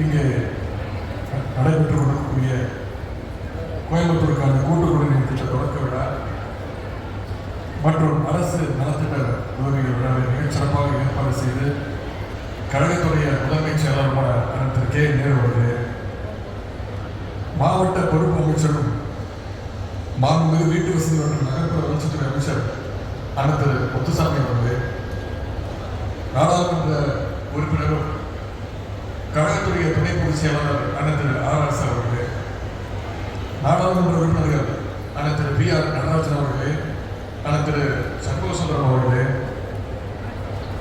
இங்கே நடைபெற்று கொண்டிருக்கக்கூடிய கோயம்புத்தூருக்கான கூட்டு குடிநீர் திட்ட தொடக்க விழா மற்றும் அரசு நலத்திட்ட உதவிகள் விழாவை மிகச் சிறப்பாக ஏற்பாடு செய்து கழகத்துடைய முதன்மைச் செயலாளருமான திரு கே நேரு அவர்களே மாவட்ட பொறுப்பு அமைச்சரும் மாண்புமிகு வீட்டு வசதி மற்றும் நகர்ப்புற வளர்ச்சித்துறை அமைச்சர் அண்ணன் திரு முத்துசாமி அவர்களே நாடாளுமன்ற உறுப்பினரும் கழகத்துடைய துணை அண்ணன் திரு ஆர் எஸ் அவர்களே நாடாளுமன்ற உறுப்பினர்கள் அண்ணன் திரு பி ஆர் நடராஜன் அவர்களே அண்ணன் திரு சண்முகசுந்தரம் அவர்களே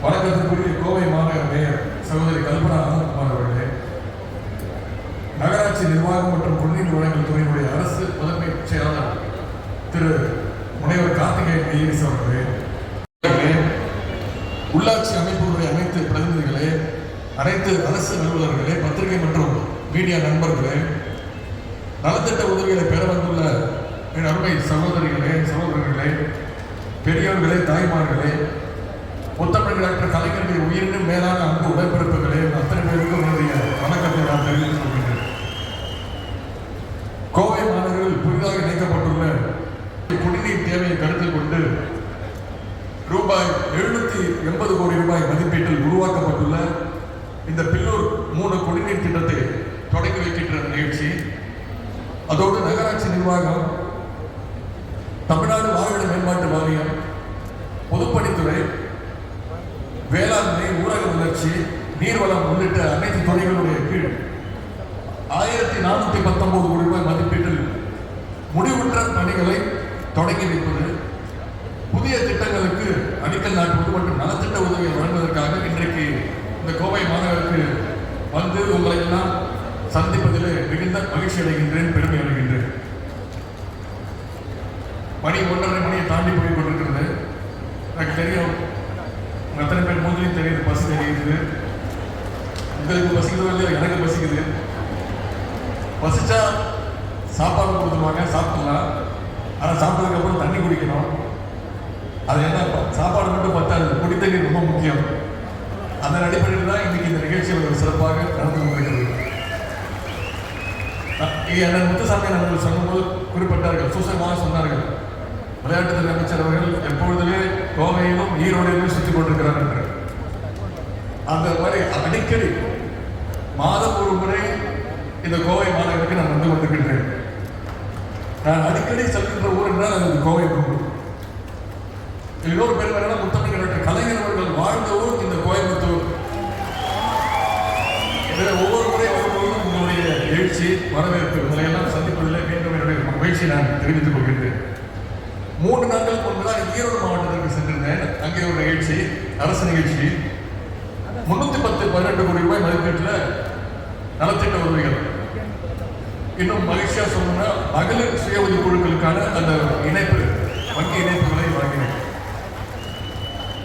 வணக்கத்திற்குரிய கோவை மாநகர மேயர் சகோதரி கல்பனா அனந்தகுமார் அவர்களே நகராட்சி நிர்வாகம் மற்றும் குடிநீர் வழங்கல் துறையினுடைய அரசு முதன்மை செயலாளர் திரு முனைவர் கார்த்திகேயன் ஐஏஎஸ் அவர்களே உள்ளாட்சி அமைப்புகளுடைய அனைத்து பிரதிநிதிகள் அனைத்து அரசு அலுவலர்களே பத்திரிகை மற்றும் மீடியா நண்பர்களே நலத்திட்ட உதவிகளை பெற வந்துள்ள என் அருமை சகோதரிகளே சகோதரர்களே பெரியவர்களே தாய்மார்களே முத்தமிழ் டாக்டர் கலைஞருடைய உயிரினும் மேலான அன்பு உடன்பிறப்புகளே அத்தனை பேருக்கும் என்னுடைய வணக்கத்தை நான் தெரிவித்துக் கொள்கிறேன் கோவை மாநகரில் புதிதாக இணைக்கப்பட்டுள்ள குடிநீர் தேவையை கருத்தில் கொண்டு ரூபாய் எழுநூத்தி எண்பது கோடி ரூபாய் மதிப்பீட்டில் உருவாக்கப்பட்டுள்ள இந்த பில்லூர் மூணு குடிநீர் திட்டத்தை தொடங்கி வைக்கின்ற நிகழ்ச்சி. அதோடு நகராட்சி நிர்வாகம் தமிழ்நாடு வாழ்விட மேம்பாட்டு வாரியம் பொதுப்பணித்துறை வேளாண்மை ஊரக வளர்ச்சி நீர்வளம் உள்ளிட்ட அனைத்து துறைகளுடைய கீழ் ஆயிரத்தி நானூத்தி பத்தொன்பது கோடி ரூபாய் மதிப்பீட்டில் முடிவுற்ற பணிகளை தொடங்கி வைப்பது. புதிய திட்டங்களுக்கு அடிக்கல் நாட்டுவது மற்றும் நலத்திட்ட உதவியை வழங்குவதற்காக இன்றைக்கு இந்த கோவை மாநகருக்கு வந்து உங்களை எல்லாம் சந்திப்பதில் மிகுந்த மகிழ்ச்சி அடைகின்றேன் பெருமை அடைகின்றேன். மணி ஒன்றரை மணியை தாண்டி போய் கொண்டிருக்கிறது. எனக்கு தெரியும் எத்தனை பேர் மூஞ்சிலையும் தெரியுது பசி தெரியுது. உங்களுக்கு பசிக்குதோ இல்லையா எனக்கு பசிக்குது பசிச்சா சாப்பாடு கொடுத்துருவாங்க சாப்பிடலாம் ஆனால் சாப்பிட்டதுக்கப்புறம் தண்ணி குடிக்கணும். அது என்ன சாப்பாடு மட்டும் பத்தாது குடி தண்ணி ரொம்ப முக்கியம். அதன் அடிப்படையில் தான் இன்னைக்கு இந்த நிகழ்ச்சிகள் ஒரு சிறப்பாக நடந்து கொண்டிருக்கிறது. அண்ணன் முத்துசாமி அவர்கள் சொன்னபோது குறிப்பிட்டார்கள். சூசகமாக சொன்னார்கள். விளையாட்டுத்துறை அமைச்சர் அவர்கள் எப்பொழுதுமே கோவையிலும் ஈரோடையிலும் சுற்றி கொண்டிருக்கிறார் என்று. அந்த மாதிரி அடிக்கடி மாதம் ஒரு முறை இந்த கோவை மாநகருக்கு நான் வந்து கொண்டிருக்கின்றேன். நான் அடிக்கடி செல்கின்ற ஊர் என்றால் அது கோவை ஊர் இன்னொரு பேர் வேணா முத்தமிழ் கலைஞர் அவர்கள் வாழ்ந்த ஊர் இந்த ஒவ்வொரு முறை உங்களுடைய எழுச்சி வரவேற்பு உங்களையெல்லாம் சந்திப்பதில் மீண்டும் என்னுடைய மகிழ்ச்சி நான் தெரிவித்துக் கொள்கின்றேன். மூன்று நாட்கள் முன்புதான் ஈரோடு மாவட்டத்திற்கு சென்றிருந்தேன். அங்கே ஒரு நிகழ்ச்சி அரசு நிகழ்ச்சி. முன்னூத்தி பத்து பதினெட்டு கோடி ரூபாய் மதிப்பீட்டில் நலத்திட்ட உதவிகள். இன்னும் மகிழ்ச்சியா சொல்லணும்னா மகளிர் சுய உதவி குழுக்களுக்கான அந்த இணைப்பு வங்கி இணைப்புகளை வாங்கினேன்.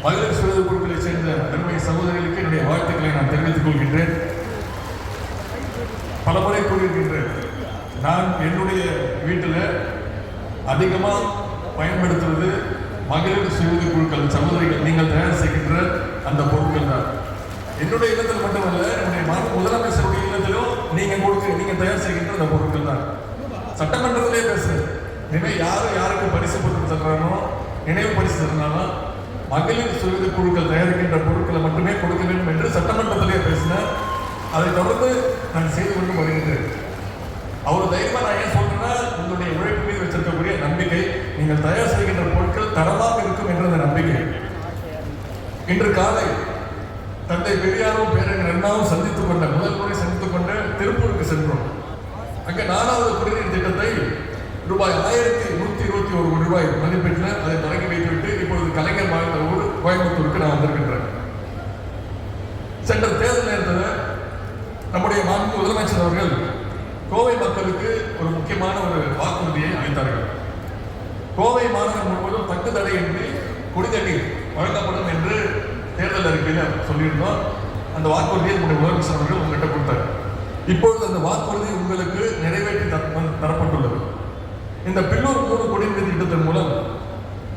மகளிர் சுய உதவி குழுக்களை சேர்ந்த பெருமை சகோதரிகளுக்கு என்னுடைய வாழ்த்துக்களை நான் தெரிவித்துக் கொள்கின்றேன். பல முறை கூறியிருக்கின்றேன். நான் என்னுடைய வீட்டில் அதிகமாக பயன்படுத்துவது மகளிர் சுய குழுக்கள் சகோதரிகள் நீங்கள் தயார் செய்கின்ற அந்த பொருட்கள் தான். என்னுடைய இல்லத்தில் மட்டுமல்ல என்னுடைய மன முதலமைச்சருடைய இல்லத்திலும் நீங்க கொடுக்க நீங்க தயார் செய்கின்ற அந்த பொருட்கள் தான். சட்டமன்றத்திலே பேசு இனிமேல் யார் யாருக்கு பரிசு பொருட்கள் தர்றானோ நினைவு பரிசு தரனாலும் மகளிர் சுய குழுக்கள் தயாரிக்கின்ற பொருட்களை மட்டுமே கொடுக்க வேண்டும் என்று சட்டமன்றத்திலே பேசினேன் அதை தொடர்ந்து நான் செய்து கொண்டு வருகின்றேன் அவர் தைரியமா நான் ஏன் சொல்றேன்னா உங்களுடைய உழைப்பு மீது வச்சிருக்கக்கூடிய நம்பிக்கை நீங்கள் தயார் செய்கின்ற பொருட்கள் தரமாக இருக்கும் என்ற அந்த நம்பிக்கை இன்று காலை தந்தை பெரியாரும் பேரறிஞர் அண்ணாவும் சந்தித்துக் கொண்ட முதல் முறை சந்தித்துக் கொண்ட திருப்பூருக்கு சென்றோம் அங்க நாலாவது குடிநீர் திட்டத்தை ரூபாய் ஆயிரத்தி நூத்தி இருபத்தி ஒரு கோடி ரூபாய் மதிப்பீட்டில் அதை தொடங்கி வைத்துவிட்டு இப்பொழுது கலைஞர் வாழ்ந்த ஊர் கோயம்புத்தூருக்கு நான் வந்திருக்கின்றேன். சென்ற தேர்தல் நேரத்தில் நம்முடைய மாநில முதலமைச்சர் அவர்கள் கோவை மக்களுக்கு ஒரு முக்கியமான ஒரு வாக்குறுதியை அளித்தார்கள். கோவை மாநகரம் முழுவதும் தடை தடையின்றி குடிதண்ணீர் வழங்கப்படும் என்று தேர்தல் அறிக்கையில் சொல்லியிருந்தோம் அந்த வாக்குறுதியை நம்முடைய முதலமைச்சர் அவர்கள் உங்கள்கிட்ட கொடுத்தார். இப்பொழுது அந்த வாக்குறுதி உங்களுக்கு நிறைவேற்றி தர- தரப்பட்டுள்ளது. இந்த பில்லூர் மூணு குடிநீர் திட்டத்தின் மூலம்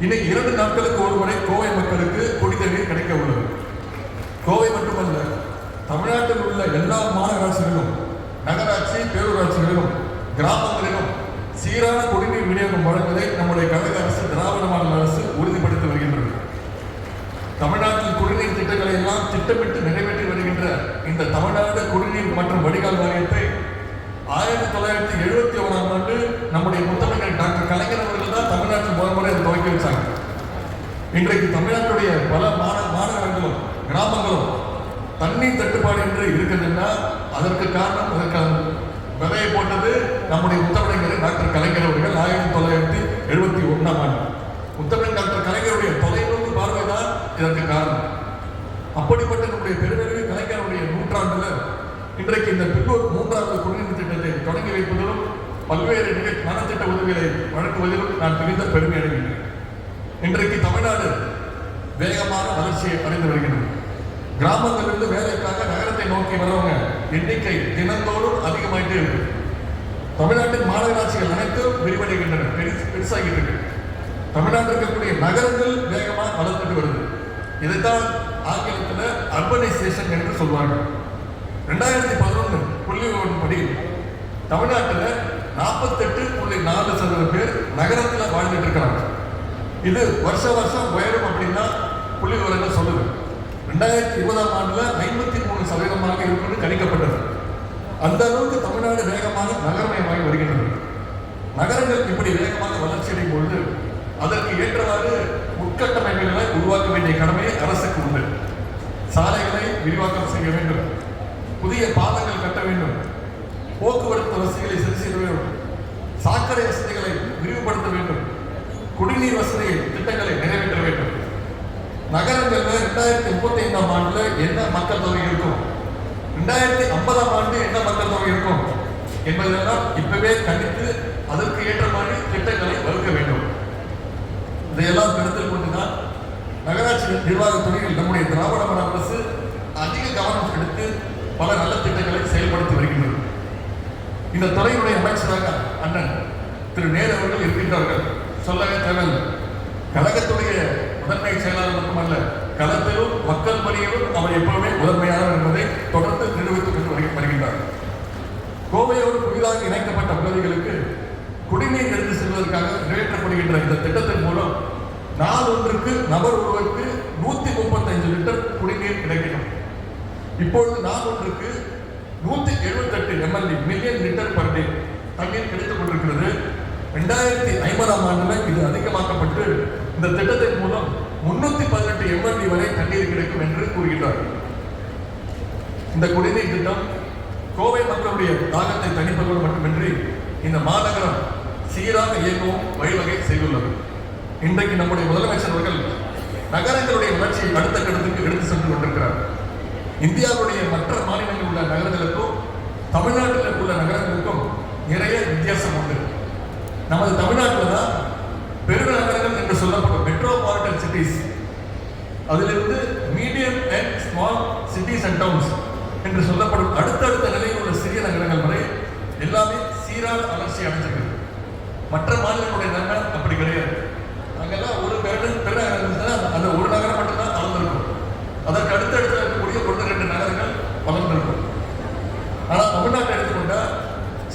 இனி இரண்டு நாட்களுக்கு ஒரு முறை கோவை மக்களுக்கு குடிநீர் கிடைக்க உள்ளது. கோவை மட்டுமல்ல தமிழ்நாட்டில் உள்ள எல்லா மாநகராட்சிகளிலும் நகராட்சி பேரூராட்சிகளிலும் கிராமங்களிலும் சீரான குடிநீர் விநியோகம் வழங்குவதை நம்முடைய கழக அரசு திராவிட மாநில அரசு உறுதிப்படுத்தி வருகின்றது. தமிழ்நாட்டில் குடிநீர் திட்டங்களை எல்லாம் திட்டமிட்டு நிறைவேற்றி வருகின்ற இந்த தமிழ்நாடு குடிநீர் மற்றும் வடிகால் வாரியத்தை ஆயிரத்தி தொள்ளாயிரத்தி எழுபத்தி ஒன்றாம் ஆண்டு நம்முடைய முத்தமிழர் டாக்டர் கலைஞர் அவர்கள் தான் தமிழ்நாட்டில் முதல் முறை துவக்கி வச்சாங்க. இன்றைக்கு தமிழ்நாட்டுடைய பல மாந மாநகரங்களும் கிராமங்களும் தண்ணீர் தட்டுப்பாடு என்று இருக்குதுன்னா அதற்கு காரணம் அதற்கான விதையை போட்டது நம்முடைய முத்தமிழர் டாக்டர் கலைஞர் அவர்கள் ஆயிரத்தி தொள்ளாயிரத்தி எழுபத்தி ஒன்றாம் ஆண்டு. முத்தமிழ் டாக்டர் கலைஞருடைய தொலைநோக்கு பார்வை தான் இதற்கு காரணம். அப்படிப்பட்ட நம்முடைய பெருமைமிகு கலைஞருடைய நூற்றாண்டுல இன்றைக்கு இந்த பில்லூர் மூன்றாவது குடிநீர் திட்டத்தை தொடங்கி வைப்பதிலும் பல்வேறு நிகழ் நலத்திட்ட உதவிகளை வழங்குவதில் நான் மிகுந்த பெருமை அடைகின்றேன். இன்றைக்கு தமிழ்நாடு வேகமான வளர்ச்சியை அடைந்து வருகின்றது. கிராமங்களிலிருந்து வேலைக்காக நகரத்தை நோக்கி வரவங்க எண்ணிக்கை தினந்தோறும் அதிகமாயிட்டே இருக்கு. தமிழ்நாட்டின் மாநகராட்சிகள் அனைத்தும் விரிவடைகின்றன. பெருசு- பெருசாகிட்டு இருக்கு. தமிழ்நாட்டில் இருக்கக்கூடிய நகரங்கள் வேகமாக வளர்ந்துட்டு வருது. இதைத்தான் ஆங்கிலத்தில் அர்பனைசேஷன் என்று சொல்வாங்க ரெண்டாயிரத்தி பதினொன்று புள்ளி படி தமிழ்நாட்டில் நாற்பத்தெட்டு புள்ளி நாலு சதவீதம் பேர் நகரத்தில் வாழ்ந்துட்டு இருக்கிறாங்க இது வருஷ வருஷம் உயரும் அப்படின்னா புள்ளி விவரங்கள் சொல்லுது. ரெண்டாயிரத்தி இருபதாம் ஆண்டில் ஐம்பத்தி மூணு சதவீதமாக இருக்கும்னு கணிக்கப்பட்டது. அந்த அளவுக்கு தமிழ்நாடு வேகமாக நகரமயமாகி வருகின்றது. நகரங்கள் இப்படி வேகமாக வளர்ச்சி அடையும் பொழுது அதற்கு ஏற்றவாறு உட்கட்டமைப்புகளை உருவாக்க வேண்டிய கடமை அரசுக்கு உண்டு. சாலைகளை விரிவாக்கம் செய்ய வேண்டும். புதிய பாலங்கள் கட்ட வேண்டும். போக்குவரத்து வசதிகளை சரி செய்ய வேண்டும். சாக்கடை வசதிகளை விரிவுபடுத்த வேண்டும். குடிநீர் வசதி திட்டங்களை நிறைவேற்ற வேண்டும். நகரங்களில் ரெண்டாயிரத்தி முப்பத்தி ஐந்தாம் ஆண்டுல என்ன மக்கள் தொகை இருக்கும்? ரெண்டாயிரத்தி ஐம்பதாம் ஆண்டு என்ன மக்கள் தொகை இருக்கும்? என்பதெல்லாம் இப்பவே கணித்து அதற்கு ஏற்ற மாதிரி திட்டங்களை வகுக்க வேண்டும். இதையெல்லாம் கருத்தில் கொண்டுதான் நகராட்சி நிர்வாக துறையில் நம்முடைய திராவிட அரசு அதிக கவனம் எடுத்து பல நல்ல இந்த துறையினுடைய அமைச்சராக அண்ணன் திரு நேரு அவர்கள் இருக்கின்றார்கள். சொல்லவே தேவையில்லை. கழகத்துடைய முதன்மை செயலாளர் மட்டுமல்ல களத்திலும் மக்கள் பணியிலும் அவர் எப்பவுமே முதன்மையானவர் என்பதை தொடர்ந்து நிரூபித்துக் கொண்டு வருகின்றார். கோவையோடு புதிதாக இணைக்கப்பட்ட பகுதிகளுக்கு குடிநீர் எடுத்து செல்வதற்காக நிறைவேற்றப்படுகின்ற இந்த திட்டத்தின் மூலம் நாள் ஒன்றுக்கு நபர் ஒருவருக்கு நூத்தி முப்பத்தஞ்சு லிட்டர் குடிநீர் கிடைக்கணும் இப்பொழுது நாள் ஒன்றுக்கு நூத்தி எழுபத்தெட்டு MLD million litre per day தண்ணீர் கிடைத்துக் கொண்டிருக்கிறது. ரெண்டாயிரத்தி ஐம்பதாம் ஆண்டுல இது அதிகமாக்கப்பட்டு இந்த திட்டத்தின் மூலம் முன்னூத்தி பதினெட்டு எம்எல்ஏ வரை தண்ணீர் கிடைக்கும் என்று கூறுகின்றார். இந்த குடிநீர் திட்டம் கோவை மக்களுடைய தாகத்தை தணிப்பதோடு மட்டுமின்றி இந்த மாநகரம் சீராக இயக்கவும் வழிவகை செய்துள்ளது. இன்றைக்கு நம்முடைய முதலமைச்சர் அவர்கள் நகரங்களுடைய வளர்ச்சியை அடுத்த கட்டத்துக்கு எடுத்து சென்று கொண்டிருக்கிறார். இந்தியாவுடைய மற்ற மாநிலங்களில் உள்ள நகரங்களுக்கும் தமிழ்நாட்டில் உள்ள நகரங்களுக்கும் நிறைய வித்தியாசம் உண்டு. நமது தமிழ்நாட்டில் தான் பெருநகரங்கள் என்று சொல்லப்படும் மெட்ரோபாலிட்டன் சிட்டிஸ் அதிலிருந்து medium and small cities and towns என்று சொல்லப்படும் அடுத்தடுத்த நிலையில் உள்ள சிறிய நகரங்கள் வரை எல்லாமே சீரான வளர்ச்சி அடைஞ்சிருக்கு. மற்ற மாநிலங்களுடைய நகரம் அப்படி கிடையாது. அங்கெல்லாம் ஒரு பெரு பெருநகரம் இருந்துச்சுன்னா அந்த ஒரு நகரம் மட்டும்தான் வளர்ந்துருக்கும் அதற்கு அடுத்தடுத்து இருக்கக்கூடிய ஒன்று ரெண்டு நகரங்கள் வளர்ந்துருக்கும் ஆனால் தமிழ்நாட்டை எடுத்துக்கொண்டா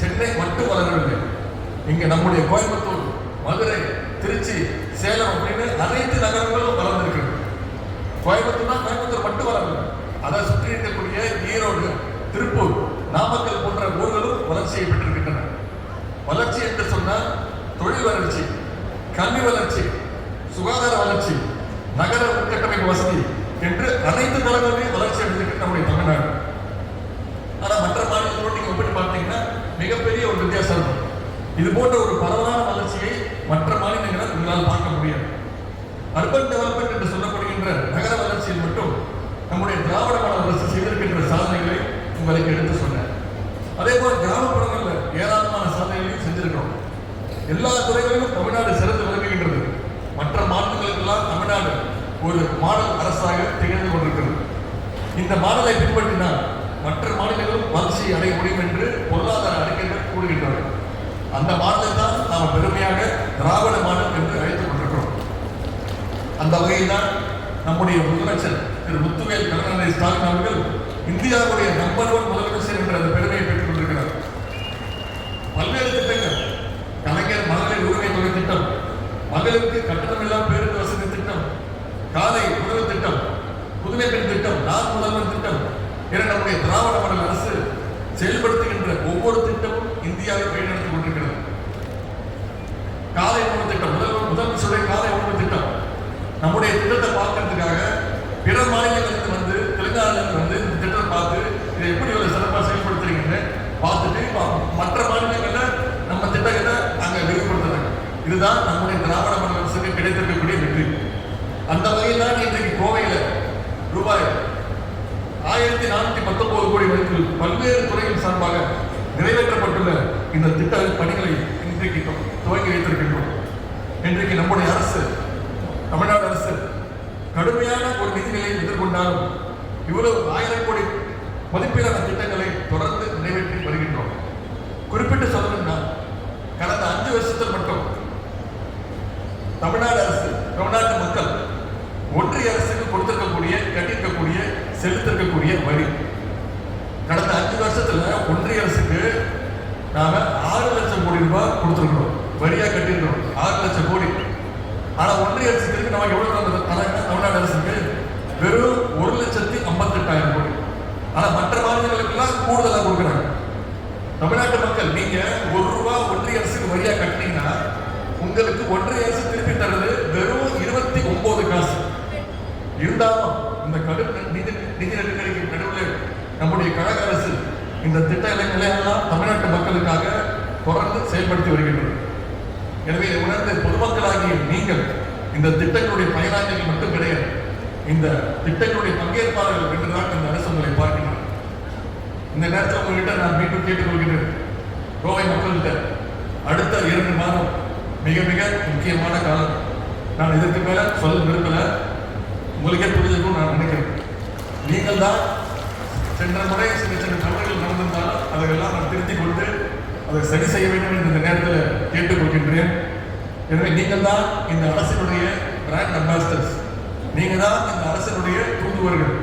சென்னை மட்டும் வளரவில்லை இங்க நம்முடைய கோயம்புத்தூர் மதுரை திருச்சி சேலம் அப்படின்னு அனைத்து நகரங்களும் வளர்ந்திருக்கிறது. கோயம்புத்தூர்னா கோயம்புத்தூர் மட்டும் வளரல அதை சுற்றி இருக்கக்கூடிய ஈரோடு திருப்பூர் நாமக்கல் போன்ற ஊர்களும் வளர்ச்சியை பெற்றிருக்கின்றன. வளர்ச்சி என்று சொன்னால் தொழில் வளர்ச்சி கல்வி வளர்ச்சி சுகாதார வளர்ச்சி நகர உட்கட்டமைப்பு வசதி என்று அனைத்து தளங்களிலும் வளர்ச்சி அடைந்திருக்கு நம்முடைய தமிழ்நாடு ஆனா மற்ற மாநிலங்களோடு நீங்க ஒப்பிட்டு பார்த்தீங்கன்னா மிகப்பெரிய ஒரு வித்தியாசம் இருக்கும் இது போன்ற ஒரு பரவலான வளர்ச்சியை மற்ற மாநிலங்களில் உங்களால் பார்க்க முடியாது. அர்பன் டெவலப்மெண்ட் என்று சொல்லப்படுகின்ற நகர வளர்ச்சியில் மட்டும் நம்முடைய திராவிட மாநில அரசு செய்திருக்கின்ற சாதனைகளை உங்களுக்கு எடுத்து சொன்னேன். அதே போல கிராமப்புறங்களில் ஏராளமான சாதனைகளையும் செஞ்சிருக்கிறோம். எல்லா துறைகளிலும் தமிழ்நாடு சிறந்து விளங்குகின்றது. மற்ற மாநிலங்களுக்கெல்லாம் தமிழ்நாடு ஒரு மாடல் அரசாக திகழ்ந்து கொண்டிருக்கிறது. இந்த மாடலை பின்பற்றினால் மற்ற மாநிலங்களும் வளர்ச்சி அடைய முடியும் என்று பொருளாதார அறிக்கைகள் கூறுகின்றனர் அந்த மாடலை தான் நாம் பெருமையாக திராவிட மாடல் என்று அழைத்துக் கொண்டிருக்கிறோம். அந்த வகையில் தான் நம்முடைய முதலமைச்சர் திரு முத்துவேல் கருணாநிதி ஸ்டாலின் அவர்கள் இந்தியாவுடைய நம்பர் ஒன் முதலமைச்சர் என்ற அந்த பெருமையை பெற்றுக் கொண்டிருக்கிறார். பல்வேறு திட்டங்கள் கலைஞர் மகளிர் உரிமை தொகை திட்டம் மகளிருக்கு கட்டணமில்லா பேருந்து வசதி திட்டம் காலை உணவு திட்டம் புதுமை பெண் திட்டம் நான் முதல்வர் திட்டம் என நம்முடைய திராவிட மாடல் அரசு செயல்படுத்துகின்ற ஒவ்வொரு திட்டமும் இந்தியாவில் வழிநடத்திக் கொண்டிருக்கிறது. காலை உணவு திட்டம் முதல் முதலமைச்சருடைய காலை உணவு திட்டம். நம்முடைய திட்டத்தை பார்க்கறதுக்காக பிற மாநிலங்களிலிருந்து வந்து தெலுங்கானாவிலிருந்து வந்து இந்த திட்டத்தை பார்த்து இதை எப்படி ஒரு சிறப்பாக செயல்படுத்துறீங்கன்னு பார்த்துட்டு இப்போ மற்ற மாநிலங்களில் நம்ம திட்டங்களை அங்கே விரிவுபடுத்துறாங்க இதுதான் நம்முடைய திராவிட மாடல் கிடைத்திருக்கக்கூடிய வெற்றி. அந்த வகையில் தான் இன்றைக்கு கோவையில் ரூபாய் ஆயிரத்தி நானூற்றி பத்தொன்பது கோடி மதிப்பில் பல்வேறு நிறைவேற்றப்பட்டுள்ள இந்த திட்ட பணிகளை இன்றைக்கு துவங்கி வைத்திருக்கின்றோம். இன்றைக்கு நம்முடைய அரசு தமிழ்நாடு அரசு கடுமையான ஒரு நிதிநிலையை எதிர்கொண்டாலும் இவ்வளவு ஆயிரம் கோடி மதிப்பிலான திட்டங்களை தொடர்ந்து நிறைவேற்றி வருகிறது குறிப்பிட்டு சொல்லணும்னா கடந்த அஞ்சு வருஷத்தில் மட்டும் தமிழ்நாடு அரசு தமிழ்நாட்டு மக்கள் ஒன்றிய அரசுக்கு கொடுத்திருக்கக்கூடிய கட்டியிருக்கக்கூடிய செலுத்திருக்கக்கூடிய வரி கடந்த அஞ்சு வருஷத்துல ஒன்றிய அரசுக்கு நாம ஆறு லட்சம் கோடி ரூபாய் கொடுத்திருக்கிறோம் வரியா கட்டியிருக்கிறோம் ஆறு லட்சம் கோடி ஆனா ஒன்றிய அரசுக்கு நம்ம எவ்வளவு தந்தது? தராங்க தமிழ்நாடு அரசுக்கு வெறும் ஒரு லட்சத்தி ஐம்பத்தெட்டாயிரம் கோடி ஆனா மற்ற மாநிலங்களுக்கெல்லாம் கூடுதலா கொடுக்குறாங்க தமிழ்நாட்டு மக்கள் நீங்க ஒரு ரூபா ஒன்றிய அரசுக்கு வரியா கட்டினீங்கன்னா உங்களுக்கு ஒன்றிய அரசு திருப்பி தர்றது வெறும் இருபத்தி ஒன்பது காசு இருந்தாலும் இந்த கடும் நிதி நிதி நெருக்கடிக்கு நடுவில் நம்முடைய கழக அரசு இந்த திட்ட இலக்குகளெல்லாம் தமிழ்நாட்டு மக்களுக்காக தொடர்ந்து செயல்படுத்தி வருகின்றன எனவே இதை உணர்ந்த பொதுமக்களாகிய நீங்கள் இந்த திட்டங்களுடைய பயனாளிகள் மட்டும் கிடையாது இந்த திட்டங்களுடைய பங்கேற்பாளர்கள் என்றுதான் இந்த அரசு உங்களை பார்க்கின்றனர் இந்த நேரத்தில் உங்ககிட்ட நான் மீண்டும் கேட்டுக்கொள்கிறேன் கோவை மக்கள்கிட்ட அடுத்த இரண்டு மாதம் மிக மிக முக்கியமான காலம். நான் இதற்கு மேல சொல்ல விரும்பல. உங்களுக்கே புரிஞ்சிருக்கும் நான் நினைக்கிறேன். நீங்கள் தான் சென்ற முறை சின்ன சின்ன தவறுகள் அதையெல்லாம் நான் திருத்திக் கொண்டு அதை சரி செய்ய வேண்டும் என்று இந்த நேரத்தில் கேட்டுக்கொள்கின்றேன். எனவே நீங்கள் தான் இந்த அரசினுடைய பிராண்ட் அம்பாசிடர்ஸ் நீங்கள் தான் இந்த அரசினுடைய தூதுவர்கள்.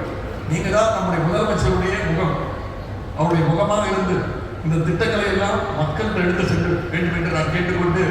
நீங்கள் தான் நம்முடைய முதலமைச்சருடைய முகம். அவருடைய முகமாக இருந்து இந்த திட்டங்களை எல்லாம் மக்கள் எடுத்து சென்று வேண்டும் என்று நான் கேட்டுக்கொண்டு